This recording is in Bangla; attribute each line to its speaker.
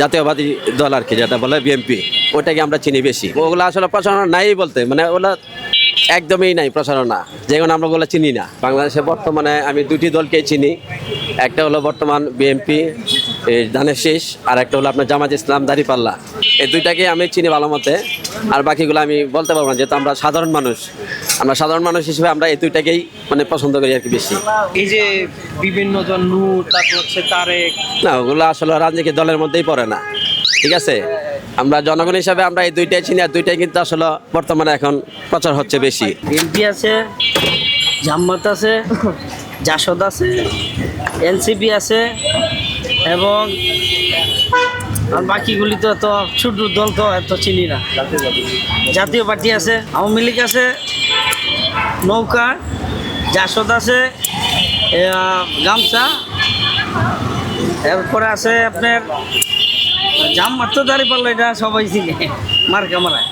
Speaker 1: জাতীয়বাদী দল আর কি, যেটা বলে বিএনপি ওটাকে আমরা চিনি বেশি। ওগুলো আসলে প্রচারণা নাই বলতে মানে ওগুলো একদমই নাই প্রচারণা। যেগুলো আমরা ওগুলো চিনি না। বাংলাদেশে বর্তমানে আমি দুটি দলকেই চিনি। একটা হলো বর্তমান বিএনপি ধানের শীষ আর একটা হলো আপনার জামাত ইসলাম দাঁড়িপাল্লা এই দুইটাকে আমি চিনি ভালো মতে আর বাকিগুলো আমি বলতে পারব না যেহেতু আমরা সাধারণ মানুষ। আমরা সাধারণ মানুষ হিসেবে আমরা এই দুইটাকেই মানে পছন্দ করি আর কি বেশি।
Speaker 2: এই যে বিভিন্ন জন নূর তারপর হচ্ছে তারেক।
Speaker 1: না ওগুলো আসলে রাজনৈতিক দলের মধ্যেই পড়ে না। ঠিক আছে? আমরা জনগণ হিসাবে আমরা এই দুইটাই চিনি আর দুইটাই কিন্তু আসলে বর্তমানে এখন প্রচার হচ্ছে বেশি।
Speaker 3: বিএনপি আছে জাম্মাত আছে জাসদ আছে এনসিপি আছে এবং আর বাকিগুলি তো এত ছোট দল তো এত চিনি না। জাতীয় পার্টি আছে, আওয়ামী লীগ আছে, নৌকা, জাসদ আছে গামছা, এরপরে আছে আপনার জাম মাত্র দাঁড়িয়ে পারল এটা সবাই চিনে, মার্কা মারায়।